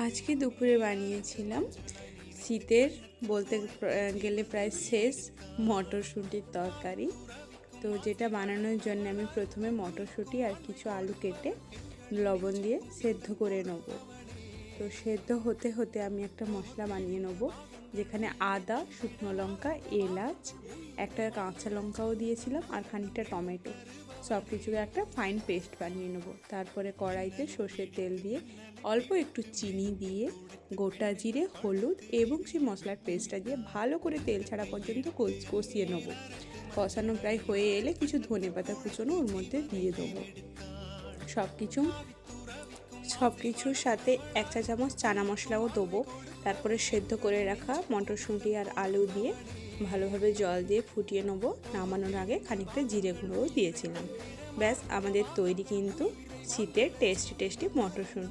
আজকে দুপুরে বানিয়েছিলাম শীতের বলতে গেলে প্রায় শেষ মটরশুঁটির তরকারি। তো যেটা বানানোর জন্য আমি প্রথমে মটরশুঁটি আর কিছু আলু কেটে লবণ দিয়ে সেদ্ধ করে নেব। তো সেদ্ধ হতে হতে আমি একটা মশলা বানিয়ে নেব, যেখানে আদা, শুকনো লঙ্কা, এলাচ, একটা কাঁচা লঙ্কাও দিয়েছিলাম আর খানিকটা টমেটো। সব কিছুকে একটা ফাইন পেস্ট বানিয়ে নেব। তারপরে কড়াইতে সর্ষের তেল দিয়ে অল্প একটু চিনি দিয়ে গোটা জিরে, হলুদ এবং সেই মশলার পেস্টটা দিয়ে ভালো করে তেল ছাড়া পর্যন্ত কষ- কষিয়ে নেব। কষানো প্রায় হয়ে এলে কিছু ধনে পাতা কুচনো ওর মধ্যে দিয়ে দেবো। সব কিছু সব কিছুর সাথে এক চা চামচ চানা মশলাও দেবো। তারপরে সেদ্ধ করে রাখা মটরশুঁটি আর আলু দিয়ে ভালোভাবে জল দিয়ে ফুটিয়ে নেব। নামানোর আগে খানিকটা জিরে গুঁড়োও দিয়েছিলাম। ব্যাস, আমাদের তৈরি কিন্তু শীতের টেস্টি টেস্টি মটরশুঁটি।